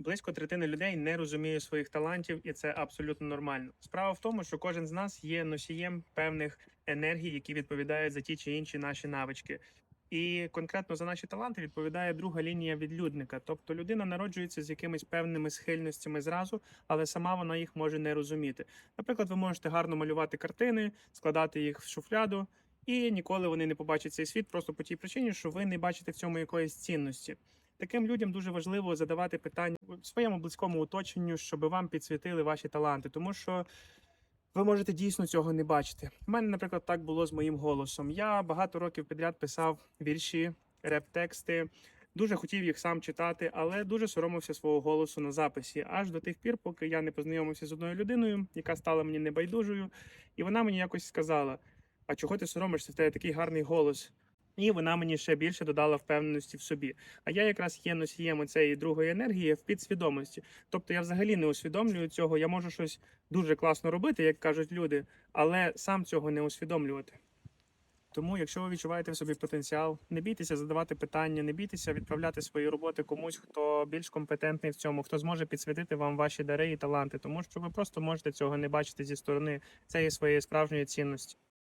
Близько третини людей не розуміє своїх талантів, і це абсолютно нормально. Справа в тому, що кожен з нас є носієм певних енергій, які відповідають за ті чи інші наші навички. І конкретно за наші таланти відповідає друга лінія відлюдника. Тобто людина народжується з якимись певними схильностями зразу, але сама вона їх може не розуміти. Наприклад, ви можете гарно малювати картини, складати їх в шуфляду, і ніколи вони не побачать цей світ просто по тій причині, що ви не бачите в цьому якоїсь цінності. Таким людям дуже важливо задавати питання в своєму близькому оточенню, щоб вам підсвітили ваші таланти, тому що ви можете дійсно цього не бачити. У мене, наприклад, так було з моїм голосом. Я багато років підряд писав вірші, реп-тексти. Дуже хотів їх сам читати, але дуже соромився свого голосу на записі аж до тих пір, поки я не познайомився з одною людиною, яка стала мені небайдужою, і вона мені якось сказала: А чого ти соромишся? В тебе такий гарний голос. І вона мені ще більше додала впевненості в собі. А я якраз є носієм цієї другої енергії в підсвідомості. Тобто я взагалі не усвідомлюю цього. Я можу щось дуже класно робити, як кажуть люди, але сам цього не усвідомлювати. Тому, якщо ви відчуваєте в собі потенціал, не бійтеся задавати питання, не бійтеся відправляти свої роботи комусь, хто більш компетентний в цьому, хто зможе підсвітити вам ваші дари і таланти, тому що ви просто можете цього не бачити зі сторони цієї своєї справжньої цінності.